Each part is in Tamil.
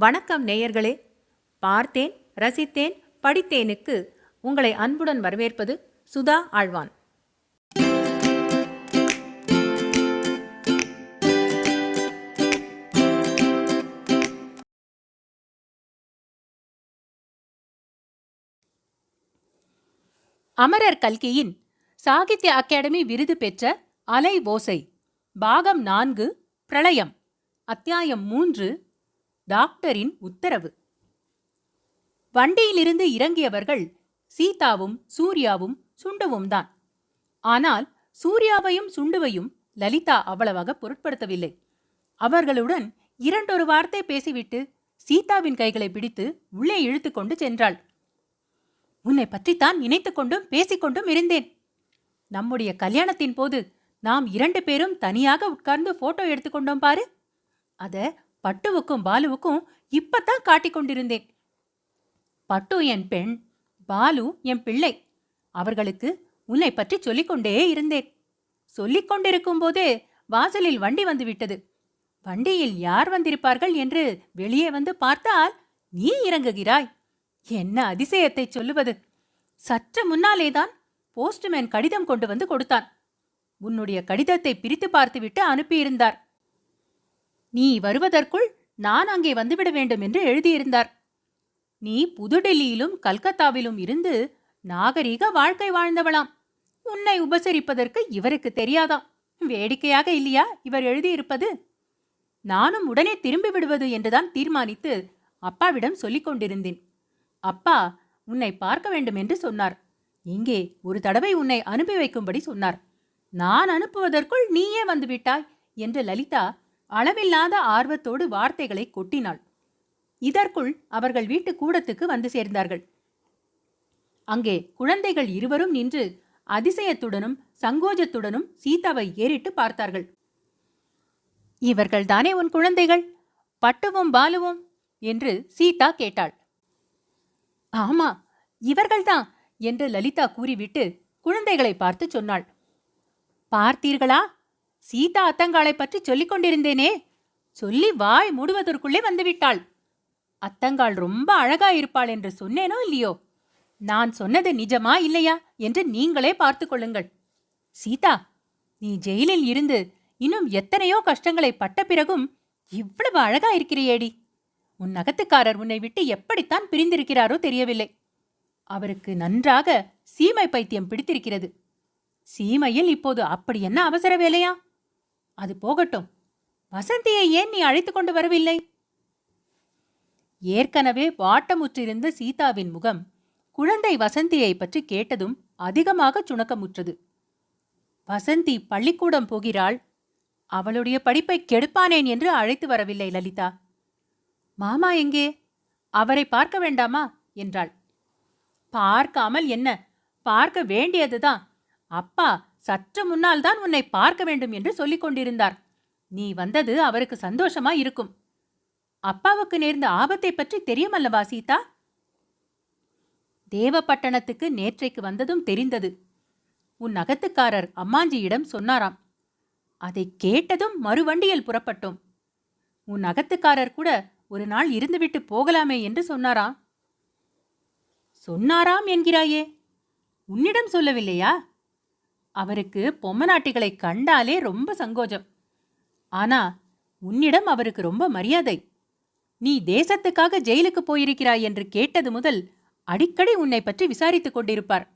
வணக்கம் நேயர்களே. பார்த்தேன் ரசித்தேன் படித்தேனுக்கு உங்களை அன்புடன் வரவேற்பது சுதா ஆழ்வான். அமரர் கல்கியின் சாகித்ய அகாடமி விருது பெற்ற அலை ஓசை பாகம் நான்கு பிரளயம் அத்தியாயம் மூன்று டாக்டரின் உத்தரவு. வண்டியிலிருந்து இறங்கியவர்கள் சீதாவும் சூர்யாவும் சுண்டுவும் தான் ஆனால் சூர்யாவையும் சுண்டுவையும் லலிதா அவ்வளவாக பொருட்படுத்தவில்லை. அவர்களுடன் இரண்டொரு வார்த்தை பேசிவிட்டு சீதாவின் கைகளை பிடித்து உள்ளே இழுத்துக்கொண்டு சென்றாள். உன்னை பற்றித்தான் நினைத்து கொண்டும் பேசிக்கொண்டும் இருந்தேன். நம்முடைய கல்யாணத்தின் போது நாம் இரண்டு பேரும் தனியாக உட்கார்ந்து போட்டோ எடுத்துக்கொண்டோம் பாரு. அத பட்டுவுக்கும் பாலுவுக்கும் இப்பத்தான் காட்டிக் கொண்டிருந்தேன். பட்டு என் பெண் பாலு என் பிள்ளை அவர்களுக்கு உன்னை பற்றி சொல்லிக்கொண்டே இருந்தேன். சொல்லிக் கொண்டிருக்கும் போதே வாசலில் வண்டி வந்துவிட்டது. வண்டியில் யார் வந்திருப்பார்கள் என்று வெளியே வந்து பார்த்தால் நீ இறங்குகிறாய். என்ன அதிசயத்தை சொல்லுவது? சற்று முன்னாலேதான் போஸ்ட்மேன் கடிதம் கொண்டு வந்து கொடுத்தான். உன்னுடைய கடிதத்தை பிரித்து பார்த்துவிட்டு அனுப்பியிருந்தார். நீ வருவதற்குள் நான் அங்கே வந்துவிட வேண்டும் என்று எழுதியிருந்தார். நீ புதுடெல்லியிலும் கல்கத்தாவிலும் இருந்து நாகரீக வாழ்க்கை வாழ்ந்தவளாம். உன்னை உபசரிப்பதற்கு இவருக்கு தெரியாதாம். வேடிக்கையாக இல்லையா இவர் எழுதியிருப்பது? நானும் உடனே திரும்பி விடுவது என்றுதான் தீர்மானித்து அப்பாவிடம் சொல்லிக் கொண்டிருந்தேன். அப்பா உன்னை பார்க்க வேண்டும் என்று சொன்னார். இங்கே ஒரு தடவை உன்னை அனுப்பி வைக்கும்படி சொன்னார். நான் அனுப்புவதற்குள் நீயே வந்துவிட்டாய் என்று லலிதா அளவில்லாத ஆர்வத்தோடு வார்த்தைகளை கொட்டினாள். இதற்குள் அவர்கள் வீட்டு கூடத்துக்கு வந்து சேர்ந்தார்கள். அங்கே குழந்தைகள் இருவரும் நின்று அதிசயத்துடனும் சங்கோஜத்துடனும் சீதாவை ஏறிட்டு பார்த்தார்கள். இவர்கள்தானே உன் குழந்தைகள்? பட்டுவும் பாலுவும்? என்று சீதா கேட்டாள். ஆமா இவர்கள்தான் என்று லலிதா கூறிவிட்டு குழந்தைகளை பார்த்து சொன்னாள். பார்த்தீர்களா? சீதா அத்தங்காளை பற்றி சொல்லிக் கொண்டிருந்தேனே. சொல்லி வாய் மூடுவதற்குள்ளே வந்துவிட்டாள். அத்தங்காள் ரொம்ப அழகா இருப்பாள் என்று சொன்னேனோ இல்லையோ? நான் சொன்னது நிஜமா இல்லையா என்று நீங்களே பார்த்து கொள்ளுங்கள். சீதா நீ ஜெயிலில் இருந்து இன்னும் எத்தனையோ கஷ்டங்களை பட்ட பிறகும் இவ்வளவு அழகா இருக்கிறியேடி உன் நகத்துக்காரர் உன்னை விட்டு எப்படித்தான் பிரிந்திருக்கிறாரோ தெரியவில்லை. அவருக்கு நன்றாக சீமை பைத்தியம் பிடித்திருக்கிறது. சீமையில் இப்போது அப்படி என்ன அவசர வேலையா? அது போகட்டும். வசந்தியை ஏன் நீ அழைத்து கொண்டு வரவில்லை? ஏற்கனவே வாட்டமுற்றிருந்த சீதாவின் முகம் குழந்தை வசந்தியை பற்றி கேட்டதும் அதிகமாக சுணக்கமுற்றது. வசந்தி பள்ளிக்கூடம் போகிறாள். அவளுடைய படிப்பை கெடுப்பானேன் என்று அழைத்து வரவில்லை லலிதா. மாமா எங்கே? அவரை பார்க்க வேண்டாமா? என்றாள். பார்க்காமல் என்ன? பார்க்க வேண்டியதுதான். அப்பா சற்று முன்னால் தான் உன்னை பார்க்க வேண்டும் என்று சொல்லிக் கொண்டிருந்தார். நீ வந்தது அவருக்கு சந்தோஷமா இருக்கும். அப்பாவுக்கு நேர்ந்த ஆபத்தை பற்றி தெரியுமல்லவா சீதா? தேவப்பட்டணத்துக்கு நேற்றைக்கு வந்ததும் தெரிந்தது. உன் அகத்துக்காரர் அம்மாஞ்சியிடம் சொன்னாராம். அதை கேட்டதும் மறுவண்டியில் புறப்பட்டோம். உன் அகத்துக்காரர் கூட ஒரு நாள் இருந்துவிட்டு போகலாமே என்று சொன்னாராம். சொன்னாராம் என்கிறாயே. உன்னிடம் சொல்லவில்லையா? அவருக்கு பொம்மநாட்டிகளை கண்டாலே ரொம்ப சங்கோஜம். ஆனா உன்னிடம் அவருக்கு ரொம்ப மரியாதை. நீ தேசத்துக்காக ஜெயிலுக்கு போயிருக்கிறாய் என்று கேட்டது முதல் அடிக்கடி உன்னை பற்றி விசாரித்துக் கொண்டிருப்பார்.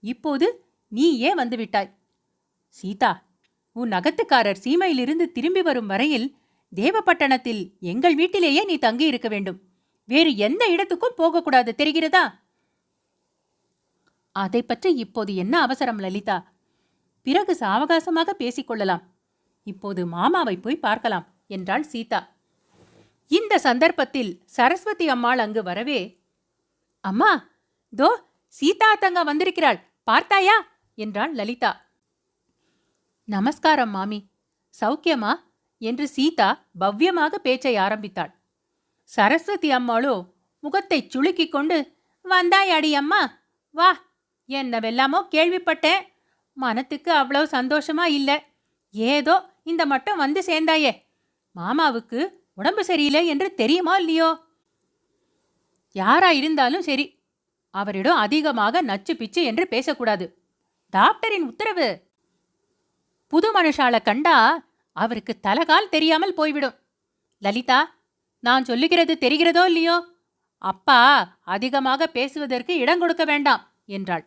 இப்போது நீ ஏன் வந்துவிட்டாய்? சீதா உன் அகத்துக்காரர் சீமையிலிருந்து திரும்பி வரும் வரையில் தேவப்பட்டணத்தில் எங்கள் வீட்டிலேயே நீ தங்கி இருக்க வேண்டும். வேறு எந்த இடத்துக்கும் போகக்கூடாது தெரிகிறதா? அதை பற்றி இப்போது என்ன அவசரம் லலிதா? பிறகு சாவகாசமாக பேசிக்கொள்ளலாம். இப்போது மாமாவை போய் பார்க்கலாம் என்றாள் சீதா. இந்த சந்தர்ப்பத்தில் சரஸ்வதி அம்மாள் அங்கு வரவே அம்மா தோ சீதா தங்க வந்திருக்கிறாள் பார்த்தாயா? என்றாள் லலிதா. நமஸ்காரம் மாமி. சௌக்கியமா? என்று சீதா பவ்யமாக பேச்சை ஆரம்பித்தாள். சரஸ்வதி அம்மாளோ முகத்தைச் சுளுக்கிக் கொண்டு வந்தாயாடி அம்மா வா என்னவெல்லாமோ கேள்விப்பட்டேன். மனத்துக்கு அவ்வளவு சந்தோஷமா இல்ல. ஏதோ இந்த மட்டம் வந்து சேர்ந்தாயே. மாமாவுக்கு உடம்பு சரியில்லை என்று தெரியுமா இல்லையோ? யாரா இருந்தாலும் சரி. அவரிடம் அதிகமாக நச்சு பிச்சு என்று பேசக்கூடாது. டாக்டரின் உத்தரவு. புது மனுஷால கண்டா அவருக்கு தலகால் தெரியாமல் போய்விடும். லலிதா நான் சொல்லுகிறது தெரிகிறதோ இல்லையோ? அப்பா அதிகமாக பேசுவதற்கு இடம் கொடுக்க வேண்டாம் என்றாள்.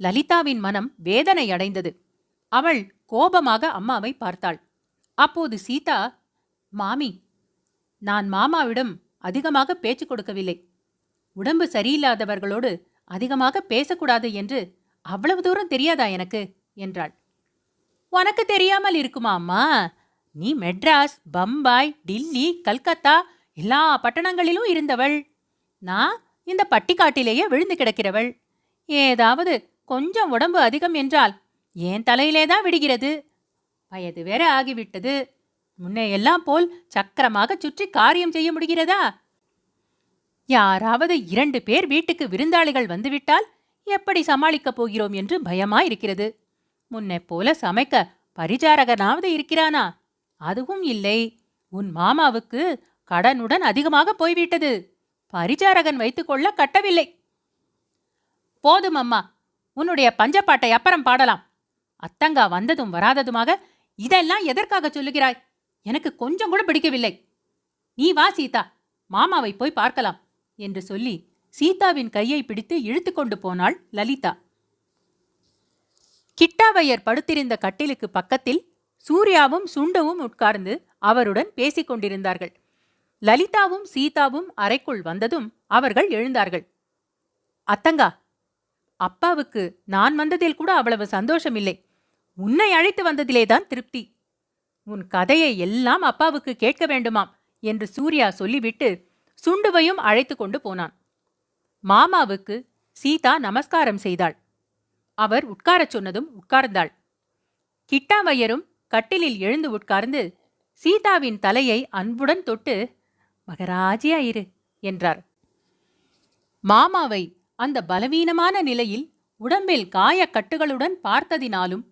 லலிதாவின் மனம் வேதனை அடைந்தது அவள் கோபமாக அம்மாவை பார்த்தாள். அப்போது சீதா மாமி நான் மாமாவிடம் அதிகமாக பேச்சு கொடுக்கவில்லை. உடம்பு சரியில்லாதவர்களோடு அதிகமாக பேசக்கூடாது என்று அவ்வளவு தூரம் தெரியாதா எனக்கு? என்றாள். உனக்கு தெரியாமல் இருக்குமா அம்மா? நீ மெட்ராஸ் பம்பாய் டில்லி கல்கத்தா எல்லா பட்டணங்களிலும் இருந்தவள். நான் இந்த பட்டிக்காட்டிலேயே விழுந்து கிடக்கிறவள். ஏதாவது கொஞ்சம் உடம்பு அதிகம் என்றால் என் தலையிலே தான் விடுகிறது? வயது வேற ஆகிவிட்டது. முன்னே எல்லாம் போல் சக்கரமாக சுற்றி காரியம் செய்ய முடிகிறதா? யாராவது இரண்டு பேர் வீட்டுக்கு விருந்தாளிகள் வந்துவிட்டால் எப்படி சமாளிக்கப் போகிறோம் என்று பயமாயிருக்கிறது. முன்னே போல சமைக்க பரிசாரகனாவது இருக்கிறானா? அதுவும் இல்லை. உன் மாமாவுக்கு கடனுடன் அதிகமாக போய்விட்டது. பரிசாரகன் வைத்துக்கொள்ள கட்டவில்லை. போதும் அம்மா. உன்னுடைய பஞ்சப்பாட்டை அப்புறம் பாடலாம். அத்தங்கா வந்ததும் வராததுமாக இதெல்லாம் எதற்காக சொல்லுகிறாய்? எனக்கு கொஞ்சம் கூட பிடிக்கவில்லை. நீ வா சீதா. மாமாவை போய் பார்க்கலாம் என்று சொல்லி சீதாவின் கையை பிடித்து இழுத்து கொண்டு போனாள் லலிதா. கிட்டாவையர் படுத்திருந்த கட்டிலுக்கு பக்கத்தில் சூர்யாவும் சுண்டவும் உட்கார்ந்து அவருடன் பேசிக் கொண்டிருந்தார்கள். லலிதாவும் சீதாவும் அறைக்குள் வந்ததும் அவர்கள் எழுந்தார்கள். அத்தங்கா அப்பாவுக்கு நான் வந்ததில் கூட அவ்வளவு சந்தோஷமில்லை. உன்னை அழைத்து வந்ததிலேதான் திருப்தி. உன் கதையை எல்லாம் அப்பாவுக்கு கேட்க வேண்டுமாம் என்று சூர்யா சொல்லிவிட்டு சுண்டுவையும் அழைத்து கொண்டு போனான். மாமாவுக்கு சீதா நமஸ்காரம் செய்தாள். அவர் உட்காரச் சொன்னதும் உட்கார்ந்தாள். கிட்டாமையரும் கட்டிலில் எழுந்து உட்கார்ந்து சீதாவின் தலையை அன்புடன் தொட்டு மகராஜியா இரு என்றார். மாமாவை அந்த பலவீனமான நிலையில் உடம்பில் காயக்கட்டுகளுடன் பார்த்ததினாலும்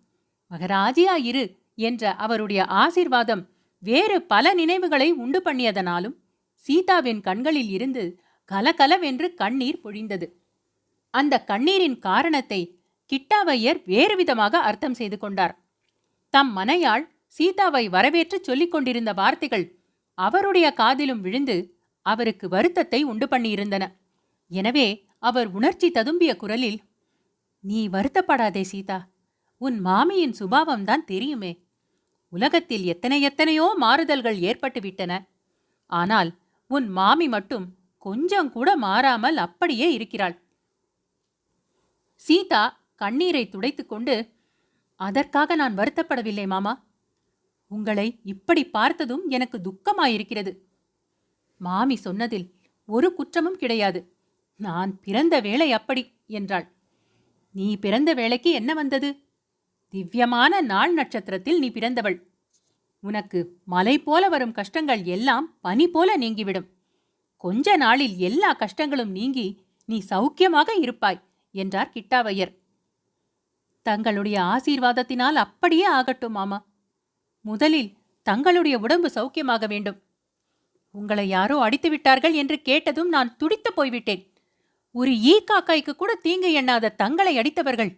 மகராஜியா இரு என்ற அவருடைய ஆசீர்வாதம் வேறு பல நினைவுகளை உண்டு பண்ணியதனாலும் சீதாவின் கண்களில் இருந்து கலகலவென்று கண்ணீர் பொழிந்தது. அந்த கண்ணீரின் காரணத்தை கிட்டாவையர் வேறு விதமாக அர்த்தம் செய்து கொண்டார். தம் மனையாள் சீதாவை வரவேற்று சொல்லிக் கொண்டிருந்த வார்த்தைகள் அவருடைய காதிலும் விழுந்து அவருக்கு வருத்தத்தை உண்டு பண்ணியிருந்தன. எனவே அவர் உணர்ச்சி ததும்பிய குரலில் நீ வருத்தப்படாதே சீதா. உன் மாமியின் சுபாவம்தான் தெரியுமே. உலகத்தில் எத்தனை எத்தனையோ மாறுதல்கள் ஏற்பட்டுவிட்டன ஆனால் உன் மாமி மட்டும் கொஞ்சம் கூட மாறாமல் அப்படியே இருக்கிறாள். சீதா கண்ணீரை துடைத்துக்கொண்டு அதற்காக நான் வருத்தப்படவில்லை மாமா. உங்களை இப்படி பார்த்ததும் எனக்கு துக்கமாயிருக்கிறது. மாமி சொன்னதில் ஒரு குற்றமும் கிடையாது. நான் பிறந்த வேளை அப்படி என்றாள். நீ பிறந்த வேளைக்கு என்ன வந்தது? திவ்யமான நாள் நட்சத்திரத்தில் நீ பிறந்தவள். உனக்கு மலை போல வரும் கஷ்டங்கள் எல்லாம் பனி போல நீங்கிவிடும். கொஞ்ச நாளில் எல்லா கஷ்டங்களும் நீங்கி நீ சௌக்கியமாக இருப்பாய் என்றார் கிட்டாவையர். தங்களுடைய ஆசீர்வாதத்தினால் அப்படியே ஆகட்டும் மாமா. முதலில் தங்களுடைய உடம்பு சௌக்கியமாக வேண்டும். உங்களை யாரோ அடித்து விட்டார்கள் என்று கேட்டதும் நான் துடித்து போய்விட்டேன். ஒரு ஈ காக்காய்க்கு கூட தீங்கு எண்ணாத தங்களை அடித்தவர்கள்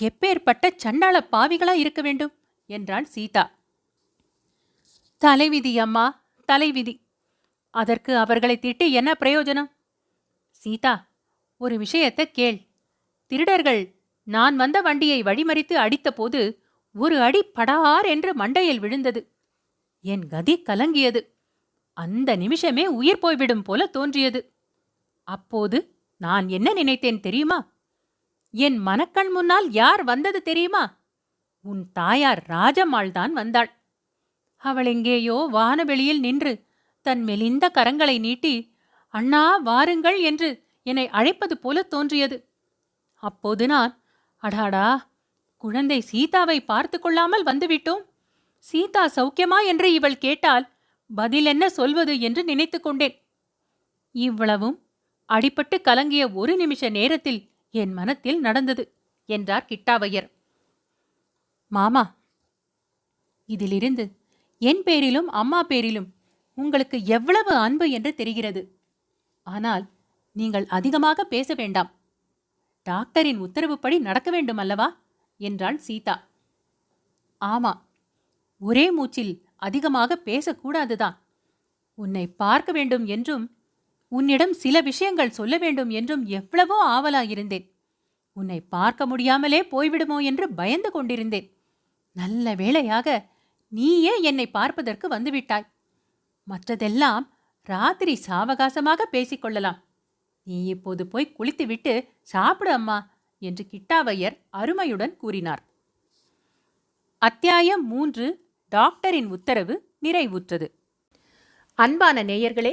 எப்பேற்பட்ட சண்டாள பாவிகளா இருக்க வேண்டும்? என்றாள் சீதா. தலைவிதி அம்மா தலைவிதி. அதற்கு அவர்களை திட்டி என்ன பிரயோஜனம்? சீதா ஒரு விஷயத்தை கேள். திருடர்கள் நான் வந்த வண்டியை வழிமறித்து அடித்தபோது ஒரு அடி படார் என்று மண்டையில் விழுந்தது. என் கதி கலங்கியது. அந்த நிமிஷமே உயிர் போய்விடும் போல தோன்றியது. அப்போது நான் என்ன நினைத்தேன் தெரியுமா? என் மனக்கண் முன்னால் யார் வந்தது தெரியுமா? உன் தாயார் ராஜம்மாள்தான் வந்தாள். அவள் எங்கேயோ வானவெளியில் நின்று தன் மெலிந்த கரங்களை நீட்டி அண்ணா வாருங்கள் என்று என்னை அழைப்பது போல தோன்றியது. அப்போது நான் அடாடா குழந்தை சீதாவை பார்த்து கொள்ளாமல் வந்துவிட்டோம். சீதா சௌக்கியமா? என்று இவள் கேட்டால் பதில் என்ன சொல்வது? என்று நினைத்து கொண்டேன். இவ்வளவும் அடிபட்டு கலங்கிய ஒரு நிமிஷ நேரத்தில் என் மனத்தில் நடந்தது என்றார் கிட்டாவையர். மாமா இதிலிருந்து என் பேரிலும் அம்மா பேரிலும் உங்களுக்கு எவ்வளவு அன்பு என்று தெரிகிறது. ஆனால் நீங்கள் அதிகமாக பேச வேண்டாம். டாக்டரின் உத்தரவுப்படி நடக்க வேண்டும் அல்லவா என்றாள் சீதா. ஆமா ஒரே மூச்சில் அதிகமாக பேசக்கூடாதுதான். உன்னை பார்க்க வேண்டும் என்றும் உன்னிடம் சில விஷயங்கள் சொல்ல வேண்டும் என்றும் எவ்வளவோ ஆவலாயிருந்தேன். உன்னை பார்க்க முடியாமலே போய்விடுமோ என்று பயந்து கொண்டிருந்தேன். நல்ல வேளையாக நீயே என்னை பார்ப்பதற்கு வந்துவிட்டாய். மற்றதெல்லாம் ராத்திரி சாவகாசமாக பேசிக்கொள்ளலாம் நீ இப்போது போய் குளித்துவிட்டு சாப்பிடு அம்மா என்று கிட்டாவையர் அருமையுடன் கூறினார். அத்தியாயம் மூன்று. டாக்டரின் உத்தரவு நிறைவுற்றது. அன்பான நேயர்களே